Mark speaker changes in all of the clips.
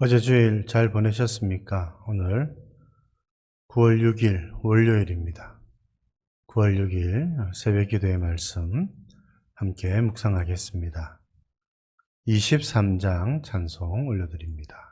Speaker 1: 어제 주일 잘 보내셨습니까? 오늘 9월 6일 월요일입니다. 9월 6일 새벽 기도의 말씀 함께 묵상하겠습니다. 23장 찬송 올려드립니다.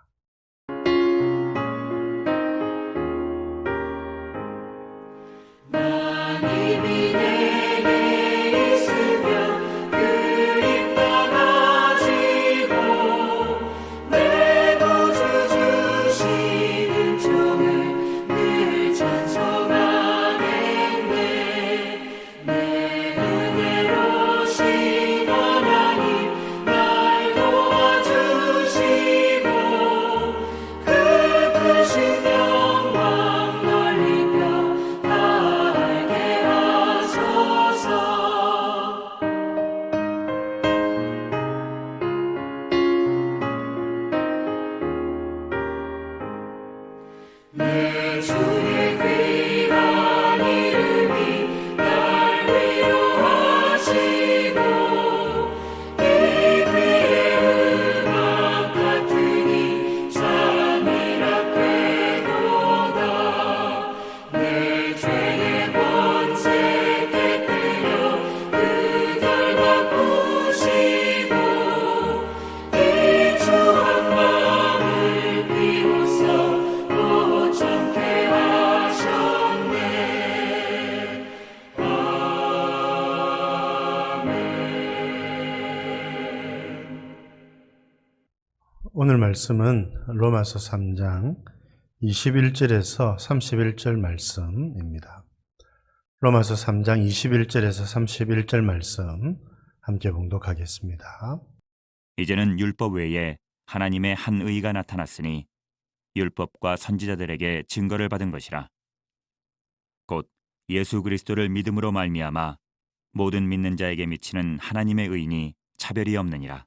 Speaker 1: 오늘 말씀은 로마서 3장 21절에서 31절 말씀입니다. 로마서 3장 21절에서 31절 말씀 함께 봉독하겠습니다.
Speaker 2: 이제는 율법 외에 하나님의 한 의가 나타났으니 율법과 선지자들에게 증거를 받은 것이라. 곧 예수 그리스도를 믿음으로 말미암아 모든 믿는 자에게 미치는 하나님의 의니 차별이 없느니라.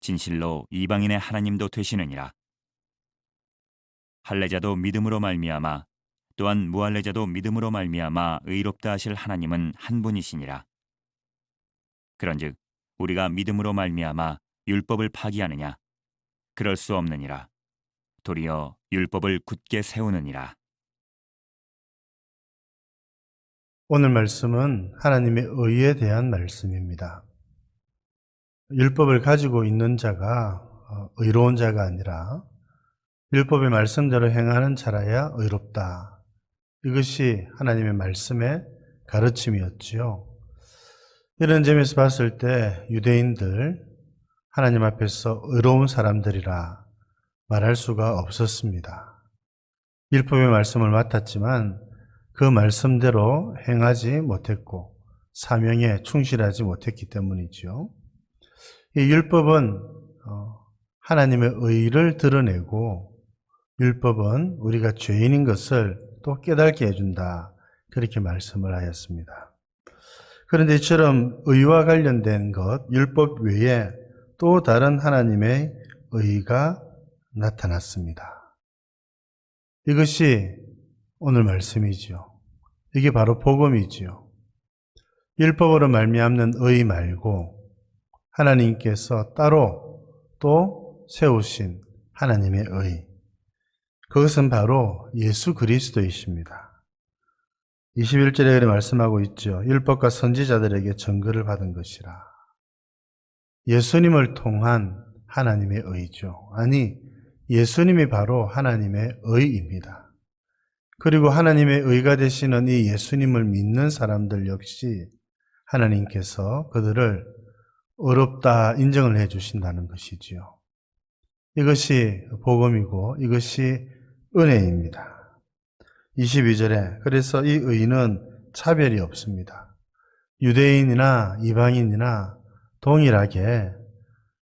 Speaker 2: 진실로 이방인의 하나님도 되시느니라. 할례자도 믿음으로 말미암아 또한 무할례자도 믿음으로 말미암아 의롭다 하실 하나님은 한 분이시니라. 그런즉 우리가 믿음으로 말미암아 율법을 파기하느냐 그럴 수 없느니라 도리어 율법을 굳게 세우느니라
Speaker 1: 오늘 말씀은 하나님의 의에 대한 말씀입니다. 율법을 가지고 있는 자가 어, 의로운 자가 아니라 율법의 말씀대로 행하는 자라야 의롭다. 이것이 하나님의 말씀의 가르침이었지요. 이런 점에서 봤을 때 유대인들 하나님 앞에서 의로운 사람들이라 말할 수가 없었습니다. 율법의 말씀을 맡았지만 그 말씀대로 행하지 못했고 사명에 충실하지 못했기 때문이죠. 이 율법은 어, 하나님의 의를 드러내고 율법은 우리가 죄인인 것을 또 깨닫게 해준다. 그렇게 말씀을 하였습니다. 그런데 이처럼 의와 관련된 것, 율법 외에 또 다른 하나님의 의가 나타났습니다. 이것이 오늘 말씀이지요. 이게 바로 복음이지요. 율법으로 말미암는 의 말고 하나님께서 따로 또 세우신 하나님의 의. 그것은 바로 예수 그리스도이십니다. 21절에 그래 말씀하고 있죠. 율법과 선지자들에게 증거를 받은 것이라. 예수님을 통한 하나님의 의죠. 아니, 예수님이 바로 하나님의 의입니다. 그리고 하나님의 의가 되시는 이 예수님을 믿는 사람들 역시 하나님께서 그들을 어렵다 인정을 해 주신다는 것이지요. 이것이 복음이고 이것이 은혜입니다. 22절에 그래서 이 의는 차별이 없습니다. 유대인이나 이방인이나 동일하게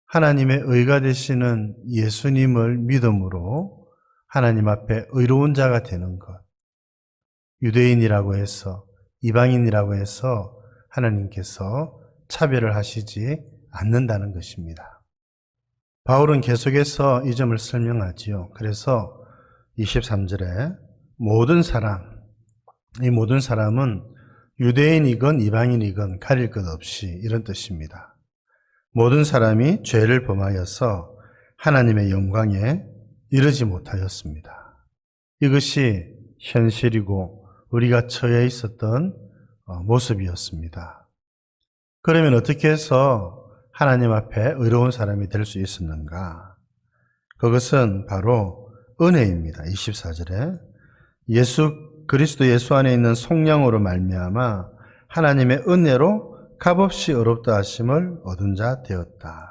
Speaker 1: 하나님의 의가 되시는 예수님을 믿음으로 하나님 앞에 의로운 자가 되는 것. 유대인이라고 해서 이방인이라고 해서 하나님께서 차별을 하시지 않는다는 것입니다. 바울은 계속해서 이 점을 설명하지요. 그래서 23절에 모든 사람, 이 모든 사람은 유대인이건 이방인이건 가릴 것 없이 이런 뜻입니다. 모든 사람이 죄를 범하여서 하나님의 영광에 이르지 못하였습니다. 이것이 현실이고 우리가 처해 있었던 어, 모습이었습니다. 그러면 어떻게 해서 하나님 앞에 의로운 사람이 될 수 있었는가? 그것은 바로 은혜입니다. 24절에 예수 그리스도 예수 안에 있는 속량으로 말미암아 하나님의 은혜로 값없이 어렵다 하심을 얻은 자 되었다.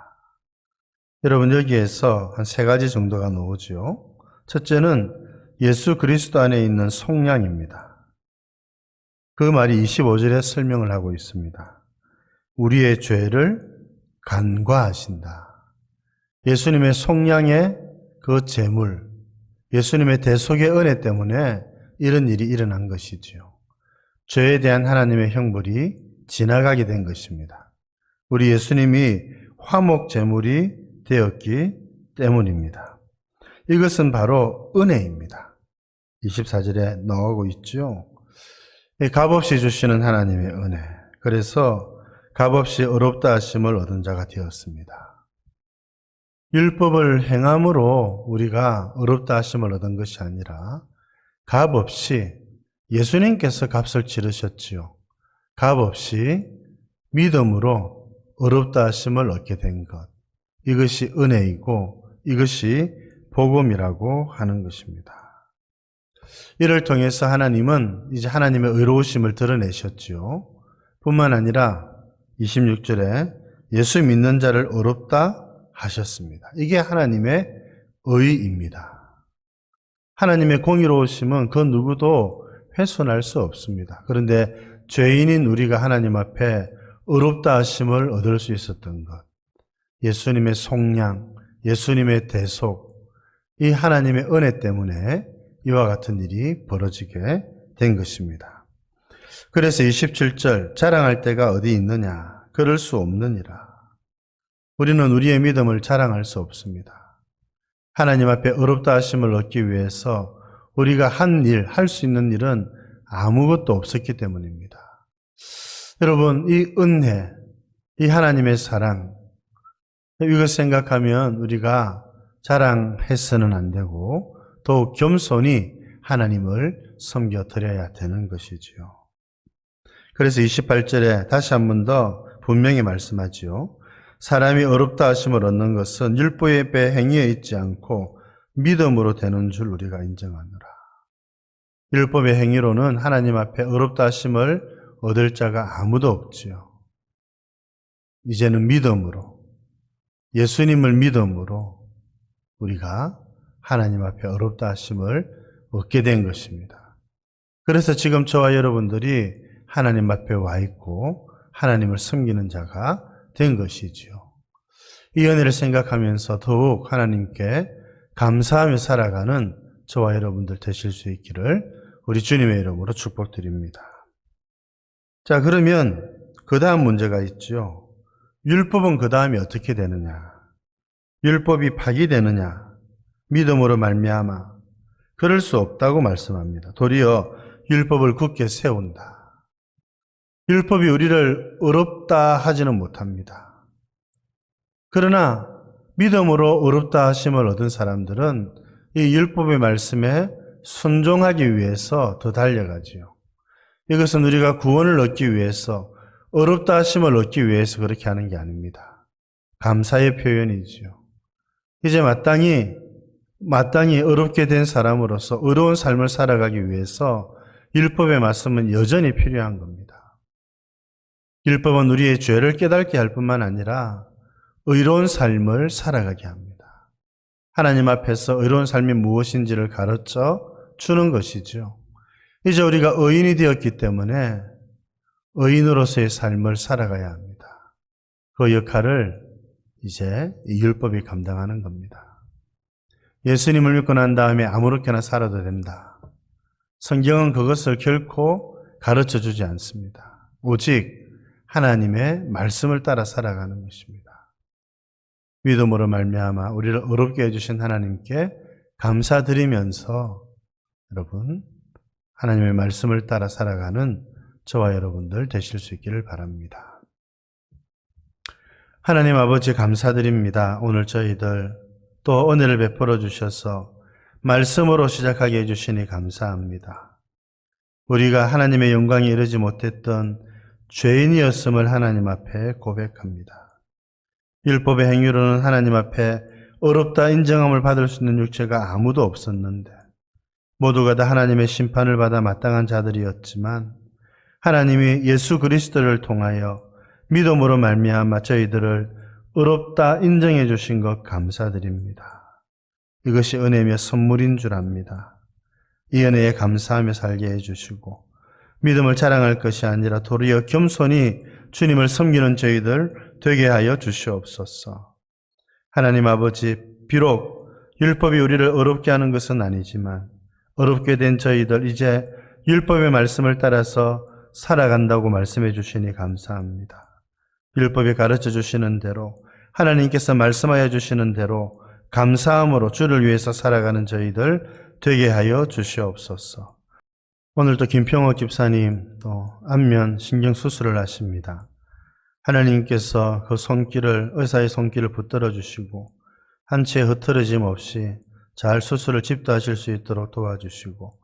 Speaker 1: 여러분 여기에서 한 세 가지 정도가 나오죠. 첫째는 예수 그리스도 안에 있는 속량입니다. 그 말이 25절에 설명을 하고 있습니다. 우리의 죄를 간과하신다. 예수님의 속량의 그 재물, 예수님의 대속의 은혜 때문에 이런 일이 일어난 것이지요. 죄에 대한 하나님의 형벌이 지나가게 된 것입니다. 우리 예수님이 화목 제물이 되었기 때문입니다. 이것은 바로 은혜입니다. 24절에 나오고 있죠. 이 값없이 주시는 하나님의 은혜. 그래서 값없이 어렵다 하심을 얻은 자가 되었습니다. 율법을 행함으로 우리가 어렵다 하심을 얻은 것이 아니라 값없이 예수님께서 값을 치르셨지요. 값없이 믿음으로 어렵다 하심을 얻게 된 것. 이것이 은혜이고 이것이 복음이라고 하는 것입니다. 이를 통해서 하나님은 이제 하나님의 의로우심을 드러내셨지요. 뿐만 아니라 26절에 예수 믿는 자를 어렵다 하셨습니다. 이게 하나님의 의입니다. 하나님의 공의로우심은 그 누구도 훼손할 수 없습니다. 그런데 죄인인 우리가 하나님 앞에 어렵다 하심을 얻을 수 있었던 것. 예수님의 속량, 예수님의 대속, 이 하나님의 은혜 때문에 이와 같은 일이 벌어지게 된 것입니다. 그래서 27절, 자랑할 때가 어디 있느냐? 그럴 수 없느니라. 우리는 우리의 믿음을 자랑할 수 없습니다. 하나님 앞에 어렵다 하심을 얻기 위해서 우리가 한 일, 할 수 있는 일은 아무것도 없었기 때문입니다. 여러분, 이 은혜, 이 하나님의 사랑, 이것 생각하면 우리가 자랑해서는 안 되고 더욱 겸손히 하나님을 섬겨 드려야 되는 것이지요. 그래서 28절에 다시 한 번 더 분명히 말씀하지요. 사람이 어렵다 하심을 얻는 것은 율법의 배 행위에 있지 않고 믿음으로 되는 줄 우리가 인정하노라. 율법의 행위로는 하나님 앞에 어렵다 하심을 얻을 자가 아무도 없지요. 이제는 믿음으로 예수님을 믿음으로 우리가 하나님 앞에 어렵다 하심을 얻게 된 것입니다. 그래서 지금 저와 여러분들이 하나님 앞에 와 있고 하나님을 섬기는 자가 된 것이지요. 이 은혜를 생각하면서 더욱 하나님께 감사하며 살아가는 저와 여러분들 되실 수 있기를 우리 주님의 이름으로 축복드립니다. 자, 그러면 그 다음 문제가 있죠. 율법은 그 다음에 어떻게 되느냐? 율법이 파기되느냐? 믿음으로 말미암아 그럴 수 없다고 말씀합니다. 도리어 율법을 굳게 세운다. 율법이 우리를 어렵다 하지는 못합니다. 그러나 믿음으로 어렵다 하심을 얻은 사람들은 이 율법의 말씀에 순종하기 위해서 더 달려가지요. 이것은 우리가 구원을 얻기 위해서 어렵다 하심을 얻기 위해서 그렇게 하는 게 아닙니다. 감사의 표현이지요. 이제 마땅히 마땅히 어렵게 된 사람으로서 의로운 삶을 살아가기 위해서 율법의 말씀은 여전히 필요한 겁니다. 율법은 우리의 죄를 깨닫게 할 뿐만 아니라 의로운 삶을 살아가게 합니다. 하나님 앞에서 의로운 삶이 무엇인지를 가르쳐 주는 것이죠. 이제 우리가 의인이 되었기 때문에 의인으로서의 삶을 살아가야 합니다. 그 역할을 이제 이 율법이 감당하는 겁니다. 예수님을 믿고 난 다음에 아무렇게나 살아도 된다. 성경은 그것을 결코 가르쳐 주지 않습니다. 오직 하나님의 말씀을 따라 살아가는 것입니다. 믿음으로 말미암아 우리를 어렵게 해주신 하나님께 감사드리면서 여러분 하나님의 말씀을 따라 살아가는 저와 여러분들 되실 수 있기를 바랍니다. 하나님 아버지 감사드립니다. 오늘 저희들 또 은혜를 베풀어 주셔서 말씀으로 시작하게 해주시니 감사합니다. 우리가 하나님의 영광에 이르지 못했던 죄인이었음을 하나님 앞에 고백합니다. 율법의 행위로는 하나님 앞에 어렵다 인정함을 받을 수 있는 육체가 아무도 없었는데 모두가 다 하나님의 심판을 받아 마땅한 자들이었지만 하나님이 예수 그리스도를 통하여 믿음으로 말미암아 저희들을 의롭다 인정해 주신 것 감사드립니다. 이것이 은혜며 선물인 줄 압니다. 이 은혜에 감사하며 살게 해 주시고 믿음을 자랑할 것이 아니라 도리어 겸손히 주님을 섬기는 저희들 되게 하여 주시옵소서. 하나님 아버지 비록 율법이 우리를 어렵게 하는 것은 아니지만 어렵게 된 저희들 이제 율법의 말씀을 따라서 살아간다고 말씀해 주시니 감사합니다. 율법이 가르쳐 주시는 대로 하나님께서 말씀하여 주시는 대로 감사함으로 주를 위해서 살아가는 저희들 되게 하여 주시옵소서. 오늘도 김평호 집사님 또 안면 신경 수술을 하십니다. 하나님께서 그 손길을 의사의 손길을 붙들어 주시고 한치의 흐트러짐 없이 잘 수술을 집도하실 수 있도록 도와주시고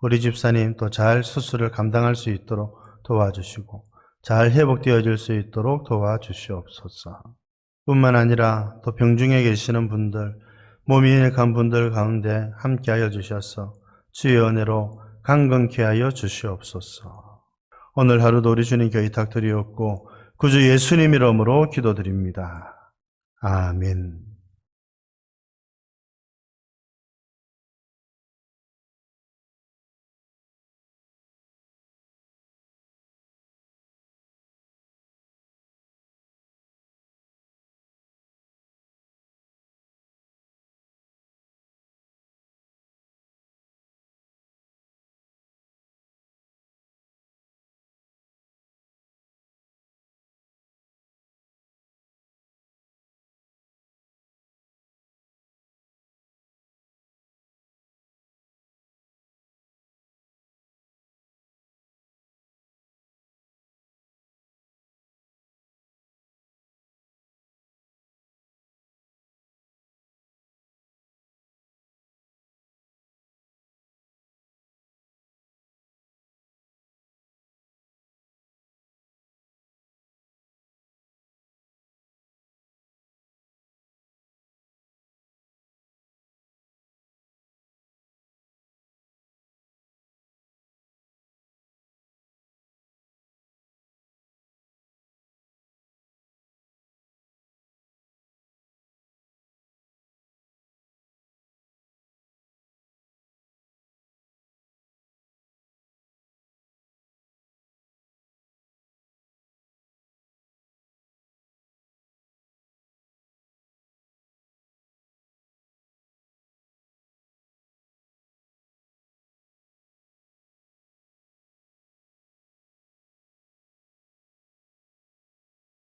Speaker 1: 우리 집사님 또 잘 수술을 감당할 수 있도록 도와주시고 잘 회복되어질 수 있도록 도와주시옵소서. 뿐만 아니라 또 병중에 계시는 분들, 몸이 약한 분들 가운데 함께하여 주셔서 주의 은혜로 강건케 하여 주시옵소서. 오늘 하루도 우리 주님께 의탁드리었고 구주 예수님 이름으로 기도드립니다. 아멘.